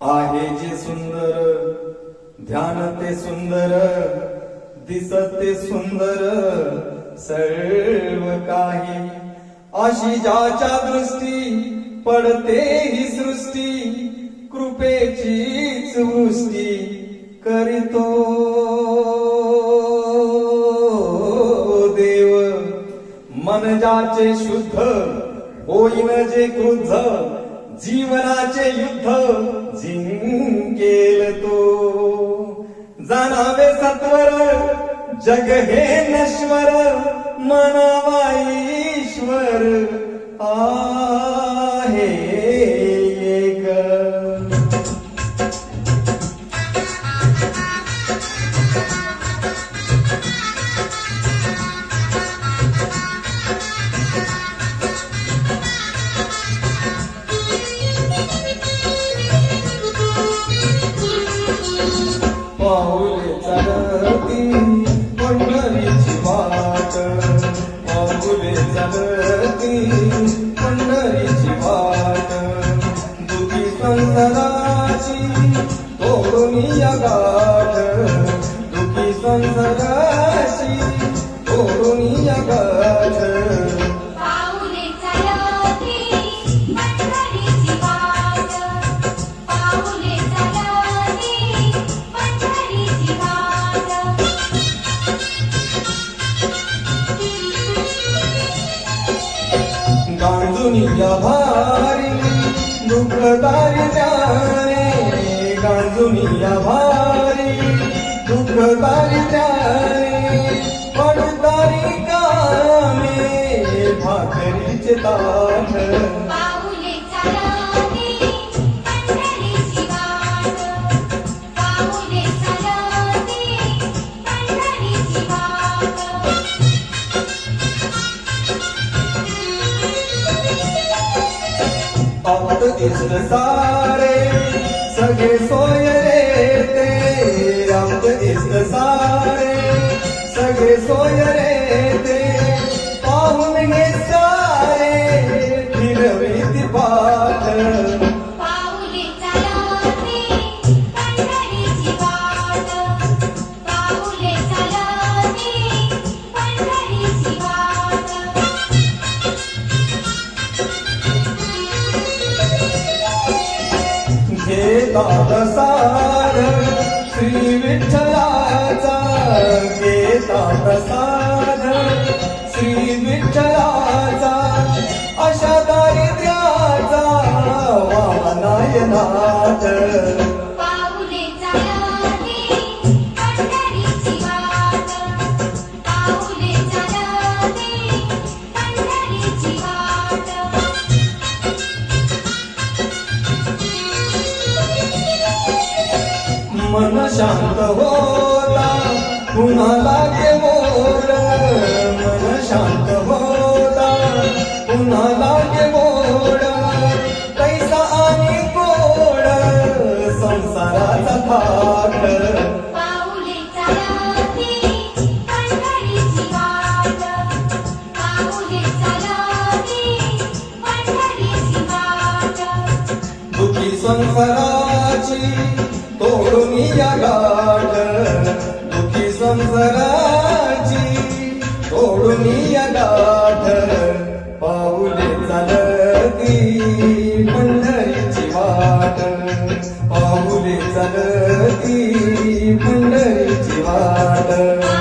आहे जे सुंदर ध्यान ते सुंदर दिसत ते सुंदर सर्व काही. अशी ज्याच्या दृष्टी पडते ही सृष्टी कृपेचीच वृष्टी करीतो. देव मन ज्याचे शुद्ध होईन जे क्रुद्ध जीवनाचे युद्ध जिंकेल तो. जाणावे सत्वर जग हे नश्वर मनावा ईश्वर. आ. पाऊले चालती पंढरीची वाट दुखी संसारा गांजुनिया भारी दुखदारी जाणे. गांजुनिया भारी दुखदारी जाणे. पडदारी कामे भाकरीचे ताठ आप्त इष्ट सारे सगळे सोय ते आप्त इष्ट सारे सगळे सोय ते पाहून घे घेतात सार श्री विठ्ठलाचा घेतात सार श्री विठ्ठला मन शांत होता. पुन्हा लागे मोर मन शांत होता. पुन्हा लागे मोर पैसा आणि गोड संसाराचा दुखी संसाराची तोडून या गाठ दुखी संसाराची तोडून या गाठ पाऊले चालती पंढरीची वाट पाऊले चालती पंढरीची वाट.